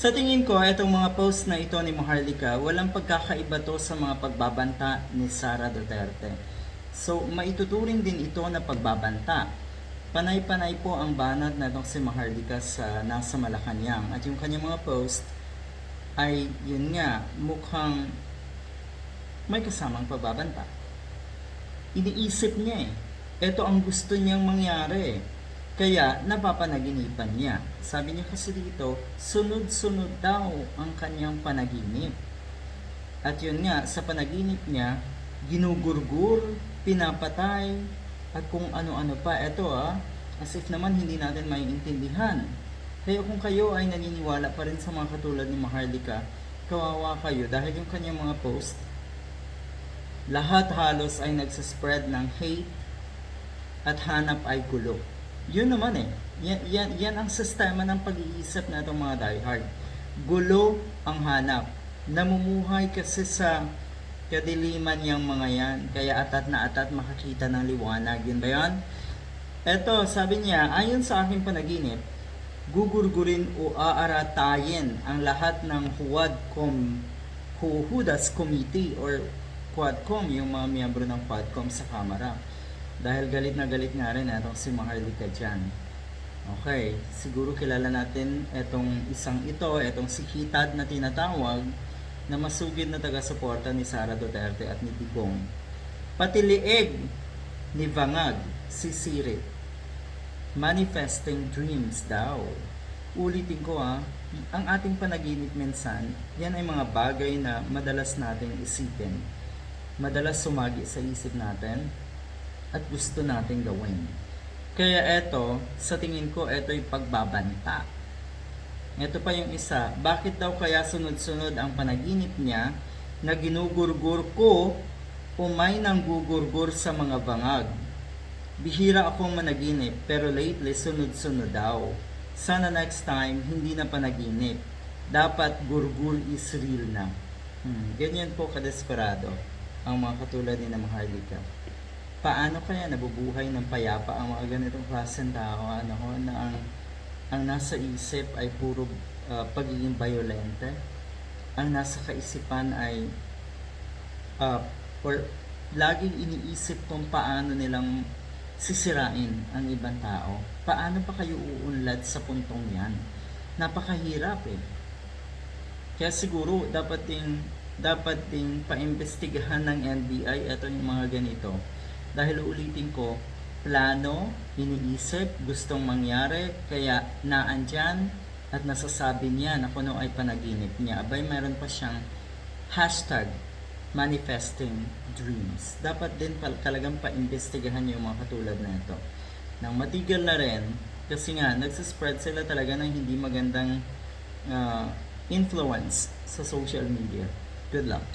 Sa tingin ko, itong mga post na ito ni Maharlika, walang pagkakaiba to sa mga pagbabanta ni Sara Duterte. So, maituturing din ito na pagbabanta. Panay-panay po ang banat na itong si Maharlika sa nasa Malacanang. At yung kanyang mga post ay, yun nga, mukhang may kasamang pagbabanta. Iniisip niya eh. Ito ang gusto niyang mangyari. Kaya napapanaginipan niya. Sabi niya kasi dito, sunod-sunod daw ang kanyang panaginip. At yun nga, sa panaginip niya, ginugurgur, pinapatay, at kung ano-ano pa. Ito ah, as if naman hindi natin maiintindihan. Kaya kung kayo ay naniniwala pa rin sa mga katulad ni Maharlika, kawawa kayo dahil yung kanyang mga post, lahat halos ay nagsaspread ng hate at hanap ay gulo. Yun naman eh. Yan, yan, yan ang sistema ng pag-iisip na itong mga diehard. Gulo ang hanap. Namumuhay kasi sa kadiliman yung mga yan. Kaya atat na atat makakita ng liwanag. Yun ba yan? Eto, sabi niya, ayon sa aking panaginip, gugurgurin o aaratayin ang lahat ng Huwadcom Huhudas Committee or Quadcom, yung mga miyembro ng Quadcom sa Kamara. Dahil galit na galit nga rin itong si Maharlika dyan. Okay, siguro kilala natin itong isang ito, itong si Hitad na tinatawag na masugid na taga-suporta ni Sara Duterte at ni Digong. Pati lieg ni Vangag, si Sirit. Manifesting dreams daw. Ulitin ko ah, ang ating panaginip minsan, yan ay mga bagay na madalas nating isipin. Madalas sumagi sa isip natin at gusto nating gawin. Kaya eto, sa tingin ko, eto'y pagbabanta. Ito pa yung isa, bakit daw kaya sunod-sunod ang panaginip niya na ginugurgur ko o may nang gugurgur sa mga bangag? Bihira akong managinip pero lately sunod-sunod daw. Sana next time hindi na panaginip. Dapat gurgur is real na. Hmm, ganyan po kadesperado ang mga katulad ni na Maharlika. Paano kaya nabubuhay ng payapa ang mga ganitong klaseng tao ano ho, na ang ang nasa isip ay puro uh, pagiging violente? Ang nasa kaisipan ay uh, or laging iniisip kung paano nilang sisirain ang ibang tao. Paano pa kayo uunlad sa puntong yan? Napakahirap eh. Kaya siguro dapat ding dapat ding paimbestigahan ng NBI ito yung mga ganito. Dahil ulitin ko, plano, iniisip, gustong mangyari, kaya naandyan at nasasabi niya na kung ano ay panaginip niya. Abay, meron pa siyang hashtag manifesting dreams. Dapat din pal talagang paimbestigahan yung mga katulad na ito. Nang matigil na rin, kasi nga, nagsaspread sila talaga ng hindi magandang uh, influence sa social media. Good luck.